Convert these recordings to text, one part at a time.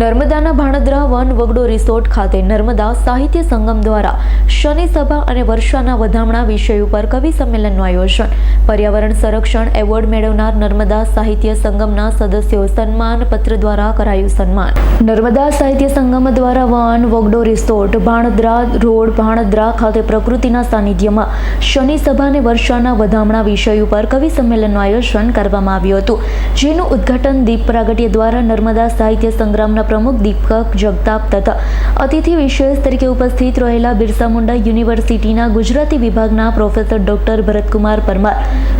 નર્મદાના ભાણદ્રા વન વગડો રિસોર્ટ ખાતે નર્મદા સાહિત્ય સંગમ દ્વારા શનિ સભા અને વર્ષાના વધામણા વિષય ઉપર કવિ સંમેલનનું આયોજન. પર્યાવરણ સંરક્ષણ એવોર્ડ મેળવનાર નર્મદા સાહિત્ય સંગમના સદસ્યો સન્માન પત્ર દ્વારા કરાયું સન્માન. નર્મદા સાહિત્ય સંગમ દ્વારા વન, વગડો રિસોર્ટ, ભાણદ્રા રોડ, ભાણદ્રા ખાતે પ્રકૃતિના સાનિધ્યમાં શનિ સભા અને વર્ષાના વધામણા વિષય ઉપર કવિ સંમેલનનું આયોજન કરવામાં આવ્યું હતું. જેનું ઉદ્ઘાટન દીપ પ્રાગટ્ય દ્વારા નર્મદા સાહિત્ય સંગ્રામના પ્રમુખ દીપક જગતાપ તથા અતિથિ વિશેષ તરીકે ઉપસ્થિત રહેલા બિરસા મુંડા યુનિવર્સિટીના ગુજરાતી વિભાગના પ્રોફેસર ડોક્ટર ભરતકુમાર પરમાર,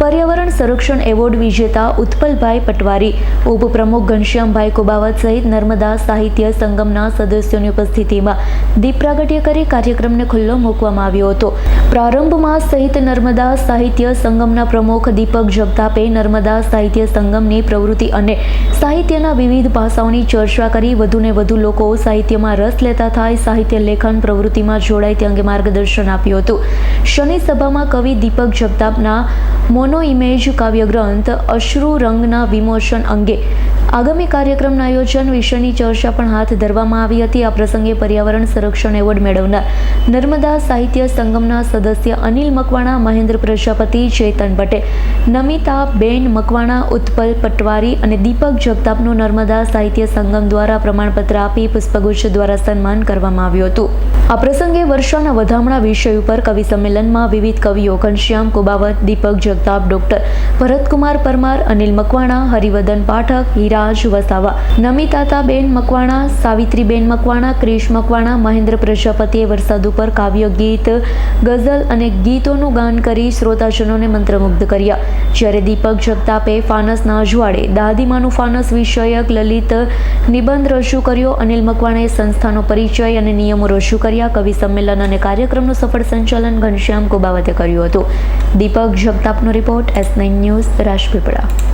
પર્યાવરણ સંરક્ષણ એવોર્ડ વિજેતા ઉત્પલભાઈ પટવારી, ઉપપ્રમુખ ઘનશ્યામભાઈ કુબાવત સહિત નર્મદા સાહિત્ય સંગમના સદસ્યોની ઉપસ્થિતિમાં દીપ પ્રાગટ્ય કરી કાર્યક્રમને ખુલ્લો મૂકવામાં આવ્યો હતો. પ્રારંભમાં સહિત નર્મદા સાહિત્ય સંગમના પ્રમુખ દીપક જગતાપે નર્મદા સાહિત્ય સંગમની પ્રવૃત્તિ અને સાહિત્યના વિવિધ પાસાઓની ચર્ચા કરી. વધુને વધુ લોકો સાહિત્યમાં રસ લેતા થાય, સાહિત્ય લેખન પ્રવૃત્તિમાં જોડાય તે અંગે માર્ગદર્શન આપ્યું હતું. શનિ સભામાં કવિ દીપક જગતાપના મોનો ઇમેજ કાવ્યગ્રંથ અશ્રુ રંગના વિમોચન અંગે આગામી કાર્યક્રમના આયોજન વિશેની ચર્ચા પણ હાથ ધરવામાં આવી હતી. આ પ્રસંગે પર્યાવરણ સંરક્ષણ એવોર્ડ મેળવનાર નર્મદા સાહિત્ય સંગમના સદસ્ય અનિલ મકવાણા, મહેન્દ્ર પ્રજાપતિ, ચેતન પટેલ નમિતા બેન મકવાણા, ઉત્પલ પટવારી અને દીપક જગતાપનું નર્મદા સાહિત્ય સંગમ દ્વારા પ્રમાણપત્ર આપી પુષ્પગુચ્છ દ્વારા સન્માન કરવામાં આવ્યું હતું. આ પ્રસંગે વર્ષાના વધામણા વિષય ઉપર કવિ સંમેલનમાં વિવિધ કવિઓ ઘનશ્યામ કુબાવત, દીપક જગતાપ, ડોક્ટર ભરતકુમાર પરમાર, અનિલ મકવાણા હરિવદન પાઠક હિરાજ વસાવા. નમિતાતાબેન મકવાણા, સાવિત્રીબેન મકવાણા, ક્રિશ મકવાણા, મહેન્દ્ર પ્રજાપતિએ વરસાદ ઉપર કાવ્ય ગીત, ગઝલ અને ગીતોનું ગાન કરી શ્રોતાજનોને મંત્રમુગ્ધ કર્યા. જ્યારે દીપક જગતાપે ફાનસના અજવાળે દાદીમાનું ફાનસ વિષયક લલિત નિબંધ રજૂ કર્યો. અનિલ મકવાણાએ સંસ્થાનો પરિચય અને નિયમો રજૂ કર્યા. કવિ સંમેલન અને કાર્યક્રમનું સફળ સંચાલન ઘનશ્યામ કોબાવતે કર્યું હતું. Deepak જગતાપનો report S nine news Rajpipla.